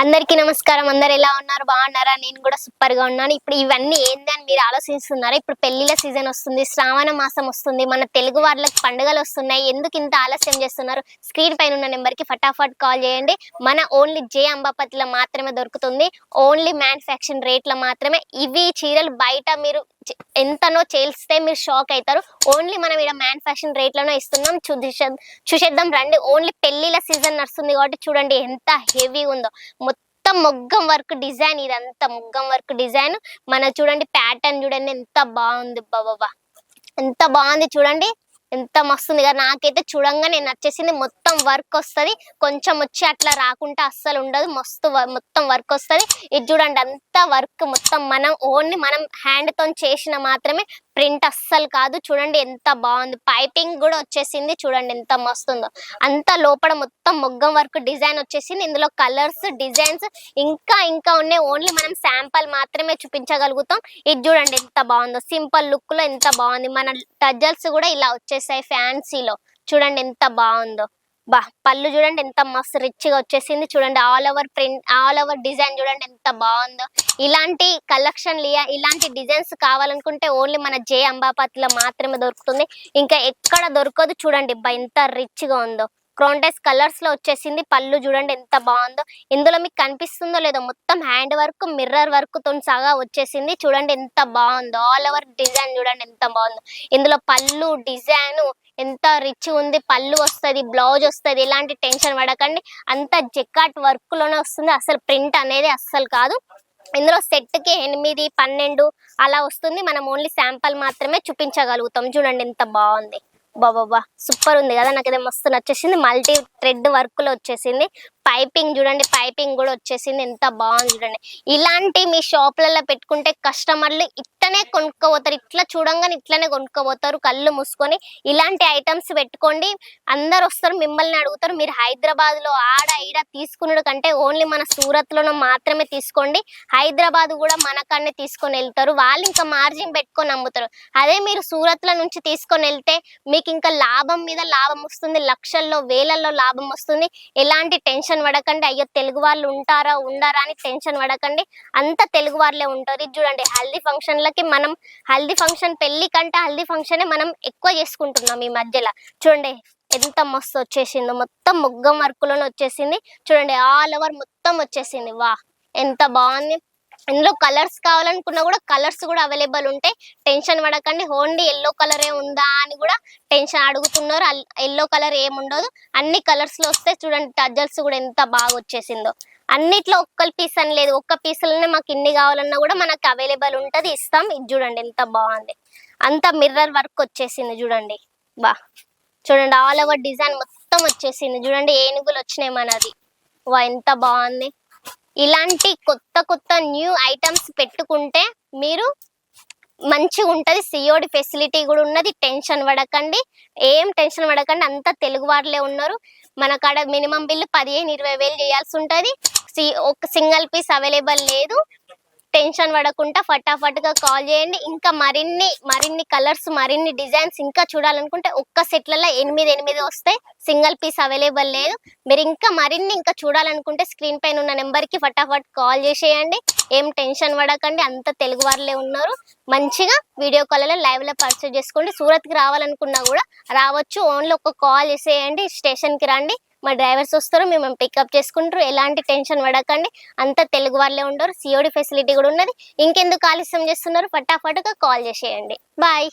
అందరికీ నమస్కారం. అందరు ఎలా ఉన్నారు? బాగున్నారా? నేను కూడా సూపర్గా ఉన్నాను. ఇప్పుడు ఇవన్నీ ఏంది అని మీరు ఆలోచిస్తున్నారా? ఇప్పుడు పెళ్ళిళ్ళ సీజన్ వస్తుంది శ్రావణ మాసం వస్తుంది మన తెలుగు వాళ్ళకి పండుగలు వస్తున్నాయి. ఎందుకు ఇంత ఆలస్యం చేస్తున్నారు? స్క్రీన్ పైన ఉన్న నెంబర్కి ఫటాఫట్ కాల్ చేయండి. మన ఓన్లీ జే అంబాపతిలో మాత్రమే దొరుకుతుంది. ఓన్లీ మ్యానుఫ్యాక్చరింగ్ రేట్లో మాత్రమే. ఇవి చీరలు బయట మీరు ఎంతనో చేస్తే మీరు షాక్ అవుతారు ఓన్లీ మనం ఇక్కడ మ్యాన్ ఫ్యాషన్ రేట్లోనే ఇస్తున్నాం. చూసేద్దాం చూసేద్దాం రండి. ఓన్లీ పెళ్ళిళ్ళ సీజన్ నడుస్తుంది కాబట్టి చూడండి ఎంత హెవీ ఉందో. మొత్తం మొగ్గం వర్క్ డిజైన్ ఇదంతా మొగ్గం వర్క్ డిజైన్. మన చూడండి ప్యాటర్న్ చూడండి ఎంత బాగుంది. బాబా ఎంత బాగుంది చూడండి. ఎంత మస్తుంది కదా. నాకైతే చూడంగానే నచ్చేసింది మొత్తం వర్క్ వస్తది. కొంచెం వచ్చి అట్లా రాకుండా అస్సలు ఉండదు. మస్తు మొత్తం వర్క్ వస్తది. ఇది చూడండి అంతా వర్క్ మొత్తం మనం ఓన్లీ మనం హ్యాండ్తో చేసిన మాత్రమే ప్రింట్ అస్సలు కాదు. చూడండి ఎంత బాగుంది. పైపింగ్ కూడా వచ్చేసింది. చూడండి ఎంత మస్తుందో. అంత లోపల మొత్తం మొగ్గం వర్క్ డిజైన్ వచ్చేసింది. ఇందులో కలర్స్ డిజైన్స్ ఇంకా ఇంకా ఉన్నాయి. ఓన్లీ మనం శాంపల్ మాత్రమే చూపించగలుగుతాం. ఇది చూడండి ఎంత బాగుందో. సింపుల్ లుక్లో ఎంత బాగుంది. మన టజల్స్ కూడా ఇలా వచ్చేసాయి ఫ్యాన్సీలో. చూడండి ఎంత బాగుందో. బా పళ్ళు చూడండి ఎంత మస్తు రిచ్గా వచ్చేసింది. చూడండి all over print all over design చూడండి ఎంత బాగుందో. ఇలాంటి కలెక్షన్ ఇలాంటి డిజైన్స్ కావాలనుకుంటే ఓన్లీ మన జే అంబాపతిలో మాత్రమే దొరుకుతుంది. ఇంకా ఎక్కడ దొరకదు చూడండి బా ఎంత రిచ్గా ఉందో. క్రోంటైస్ కలర్స్లో వచ్చేసింది. పళ్ళు చూడండి ఎంత బాగుందో. ఇందులో మీకు కనిపిస్తుందో లేదో మొత్తం హ్యాండ్ వర్క్ మిర్రర్ వర్క్తో సగా వచ్చేసింది. చూడండి ఎంత బాగుందో. ఆల్ ఓవర్ డిజైన్ చూడండి ఎంత బాగుందో. ఇందులో పళ్ళు డిజైన్ ఎంత రిచ్ ఉంది పళ్ళు వస్తది బ్లౌజ్ వస్తది ఇలాంటి టెన్షన్ పడకండి. అంత జెక్కాట్ వర్క్లోనే వస్తుంది అసలు ప్రింట్ అనేది అస్సలు కాదు. ఇందులో సెట్కి ఎనిమిది పన్నెండు అలా వస్తుంది. మనం ఓన్లీ శాంపుల్ మాత్రమే చూపించగలుగుతాం. చూడండి ఎంత బాగుంది. బాబా సూపర్ ఉంది కదా. నాకు నాకైతే మస్తు నచ్చేసింది. మల్టీ థ్రెడ్ వర్క్లో వచ్చేసింది. పైపింగ్ చూడండి పైపింగ్ కూడా వచ్చేసింది. ఎంత బాగుంది చూడండి. ఇలాంటి మీ షాప్లలో పెట్టుకుంటే కస్టమర్లు ఇట్లనే కొనుక్కోపోతారు ఇట్లా చూడంగానే ఇట్లనే కొనుక్కోపోతారు కళ్ళు మూసుకొని. ఇలాంటి ఐటమ్స్ పెట్టుకోండి. అందరు వస్తారు మిమ్మల్ని అడుగుతారు. మీరు హైదరాబాద్లో ఆడ ఈడ తీసుకున్నాడు కంటే ఓన్లీ మన సూరత్లోనే మాత్రమే తీసుకోండి. హైదరాబాద్ కూడా మనకన్నే తీసుకొని వెళ్తారు. వాళ్ళు ఇంకా మార్జిన్ పెట్టుకొని అమ్ముతారు అదే మీరు సూరత్లో నుంచి తీసుకొని వెళ్తే మీకు ఇంకా లాభం మీద లాభం వస్తుంది. లక్షల్లో వేలల్లో లాభం వస్తుంది. ఎలాంటి టెన్షన్ పడకండి. అయ్యో తెలుగు వాళ్ళు ఉంటారా ఉండారా అని టెన్షన్ పడకండి. అంత తెలుగు వాళ్ళే ఉంటారు. ఇది చూడండి హల్దీ ఫంక్షన్లకి మనం హల్దీ ఫంక్షన్ పెళ్ళి కంటే హల్దీ ఫంక్షనే మనం ఎక్కువ చేసుకుంటున్నాం ఈ మధ్యలో. చూడండి ఎంత మస్తు వచ్చేసిందో. మొత్తం ముగ్గం వర్క్లోనే వచ్చేసింది. చూడండి ఆల్ ఓవర్ మొత్తం వచ్చేసింది. వా ఎంత బాగుంది. ఇందులో కలర్స్ కావాలనుకున్నా కూడా కలర్స్ కూడా అవైలబుల్ ఉంటాయి టెన్షన్ పడకండి. ఓన్లీ ఎల్లో కలరే ఉందా అని కూడా టెన్షన్ అడుగుతున్నారు. ఎల్లో కలర్ ఏముండదు. అన్ని కలర్స్లో వస్తే చూడండి టజల్స్ కూడా ఎంత బాగా వచ్చేసిందో. అన్నిట్లో ఒక్క పీస్ అని లేదు. ఒక్క పీసులనే మాకు ఇన్ని కావాలన్నా కూడా మనకు అవైలబుల్ ఉంటుంది. ఇస్తాం. ఇది చూడండి ఎంత బాగుంది. అంత మిర్రర్ వర్క్ వచ్చేసింది చూడండి. బా. చూడండి ఆల్ ఓవర్ డిజైన్ మొత్తం వచ్చేసింది. చూడండి ఏనుగులు వచ్చినాయి మనది. వా ఎంత బాగుంది. ఇలాంటి కొత్త కొత్త న్యూ ఐటమ్స్ పెట్టుకుంటే మీరు మంచిగా ఉంటుంది. సిఓడి ఫెసిలిటీ కూడా ఉన్నది. టెన్షన్ పడకండి. ఏం టెన్షన్ పడకండి. అంతా తెలుగు వాళ్ళే ఉన్నారు. మన కాడ మినిమం బిల్లు పదిహేను ఇరవై వేలు చేయాల్సి ఉంటుంది. సి- ఒక సింగిల్ పీస్ అవైలబుల్ లేదు. టెన్షన్ పడకుండా ఫటాఫట్గా కాల్ చేయండి. ఇంకా మరిన్ని మరిన్ని కలర్స్ మరిన్ని డిజైన్స్ ఇంకా చూడాలనుకుంటే ఒక్క సెట్లలో ఎనిమిది ఎనిమిది వస్తాయి సింగిల్ పీస్ అవైలబుల్ లేదు. మీరు ఇంకా మరిన్ని ఇంకా చూడాలనుకుంటే స్క్రీన్ పైన ఉన్న నెంబర్కి ఫటాఫట్ కాల్ చేసేయండి. ఏం టెన్షన్ పడకండి. అంత తెలుగు వాళ్ళే ఉన్నారు. మంచిగా వీడియో కాల్లో లైవ్లో పర్చేజ్ చేసుకోండి. సూరత్కి రావాలనుకున్నా కూడా రావచ్చు. ఓన్లీ ఒక కాల్ చేసేయండి. స్టేషన్కి రండి. మా డ్రైవర్స్ వస్తారు మేము పికప్ చేసుకుంటారు ఎలాంటి టెన్షన్ పడకండి. అంతా తెలుగు వాళ్ళే ఉండరు సిఓడి ఫెసిలిటీ కూడా ఉన్నది. ఇంకెందుకు ఆలస్యం చేస్తున్నారు ఫటాఫట్గా కాల్ చేసేయండి. బాయ్